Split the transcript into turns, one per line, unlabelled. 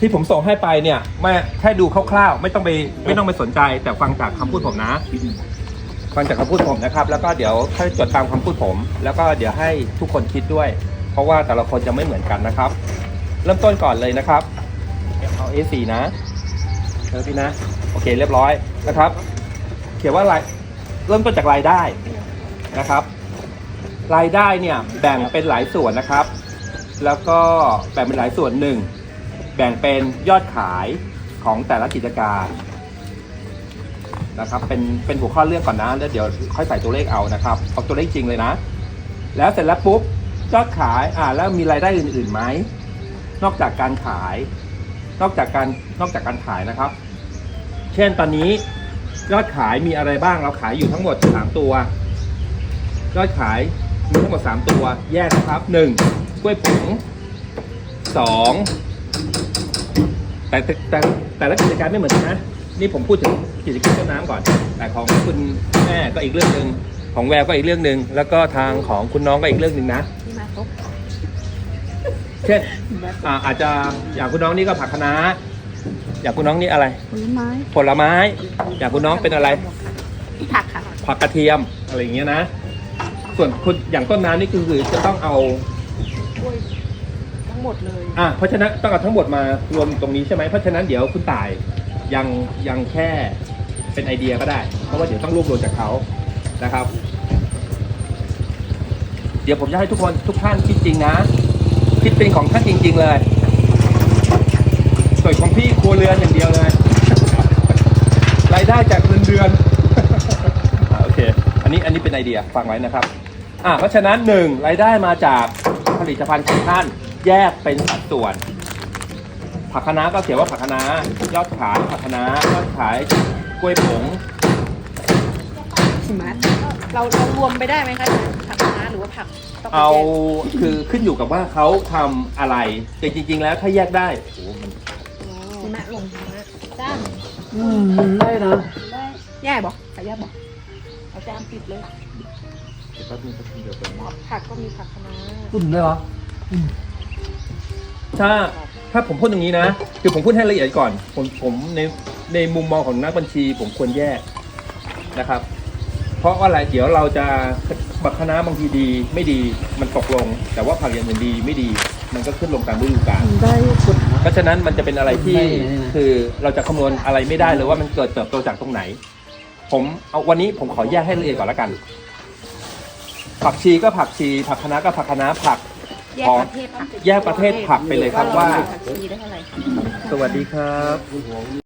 ที่ผมส่งให้ไปเนี่ยไม่แค่ดูคร่าวๆ ไม่ต้องไปไม่ต้องไปสนใจ แต่ฟังจากคำพูดผมนะ ฟังจากคำพูดผมนะครับ แล้วก็เดี๋ยวค่อยจดตามคำพูดผม แล้วก็เดี๋ยวให้ทุกคนคิดด้วย เพราะว่าแต่ละคนจะไม่เหมือนกันนะครับ เริ่มต้นก่อนเลยนะครับเอา A4 นะเออพี่นะ โอเคเรียบร้อยนะครับ เขียนว่ารายเริ่มต้นจากรายได้นะครับ รายได้เนี่ยแบ่งเป็นหลายส่วนนะครับ แล้วก็แบ่งเป็นหลายส่วนหนึ่ง แบ่งเป็นยอดขายของแต่ละกิจการนะครับเป็นเป็นหัวข้อเรื่องก่อนนะแล้วเดี๋ยวค่อยใส่ตัวเลขเอานะครับเอาตัวเลขจริงเลยนะ แล้วเสร็จแล้วปุ๊บยอดขายอ่าแล้วมีรายได้อื่นๆไหมนอกจากการขาย นอกจากการนอกจากการขายนะครับ เช่นตอนนี้ยอดขายมีอะไรบ้างเราขายอยู่ทั้งหมดสามตัวยอดขายมีทั้งหมดสามตัว แยกนะครับหนึ่งกล้วยผงสอง แต่แต่แต่แต่ละกิจการไม่เหมือนกันนะ นี่ผมพูดถึงกิจการต้นน้ำก่อน แต่ของคุณแม่ก็อีกเรื่องหนึ่งของแววก็อีกเรื่องหนึ่งแล้วก็ทางของคุณน้องก็อีกเรื่องหนึ่งนะ
ที่มาตก
เช่นอ่าอาจจะอย่างคุณน้องนี่ก็ผักคะน้าอย่างคุณน้องนี่อะไร
ผลไม้
ผลไม้ อย่างคุณน้องเป็นอะไร
ผักค่ะ
ผักกระเทียมอะไรอย่างเงี้ยนะ ส่วนคุณอย่างต้นน้ำนี่คือคือจะต้องเอา
กล้วยทั้ง หมดเลย
อะเพราะฉะนั้นต้องเอาทั้งหมดมารวมตรงนี้ใช่ไหมเพราะฉะนั้นเดี๋ยวคุณต่ายยังยังแค่เป็นไอเดียก็ได้ เพราะว่าเดี๋ยวต้องรวบรวมจากเขานะครับ เดี๋ยวผมจะให้ทุกคนทุกท่านคิดจริงนะ คิดเป็นของท่านจริง ๆ เลยส่วนของพี่ครัวเรือนอย่างเดียวเลยรายได้จากเงินเดือนอโอเค อันนี้อันนี้เป็นไอเดียฟังไว้นะครับอ่าเพราะฉะนั้นหนึ่งรายได้มาจากผลิตภัณฑ์ของท่าน แยกเป็นสัดส่วน ผักคะน้าก็เขียนว่าผักคะน้ายอดขายผักคะน้ายอดขายกล้วยผง
สิมัสเราเรารวมไปได้ไหมคะผักคะน้าหรือว่าผักต้องไป
เอา
แยก
คือขึ้นอยู่กับว่าเขาทำอะไรแต่จริง ๆ แล้วถ้าแยกได้โอ้โหมัน
สิมัสลงสิมัสจ้า
อืมได้นะ
แย่บอกขายแย่บอกเอาจานปิดเลย
เดี๋ยวแป๊บนึงแป๊บนึงเดี๋ยวผม
ผักก็มีผักคะน้า
ตุ่นได้เหรอ
ถ้าถ้าผมพูดอย่างนี้นะคือผมพูดให้ละเอียดก่อน ผมผมในในมุมมองของนักบัญชี ผมควรแยกนะครับ เพราะว่าอะไรเดี๋ยวเราจะบักคณะบางทีดีไม่ดีมันตกลง แต่ว่าผักอย่างอื่นดีไม่ดี มันก็ขึ้นลงตามฤดูกาล
ได้สุด
เพราะฉะนั้นมันจะเป็นอะไรที่
ไม่ไม่ไม่
คือเราจะคำนวณอะไรไม่ได้เลยว่ามันเกิดเติบโตจากตรงไหน ผมเอาวันนี้ผมขอแยกให้ละเอียดก่อนละกัน ผักชีก็ผักชี ผักคะน้าก็ผักคะน้าผัก
แยกประเภทผัก
แยกประเภทผักไปเลยครับว่า
ผักชีได้เท่าไหร่คะ
สวัสดีครับ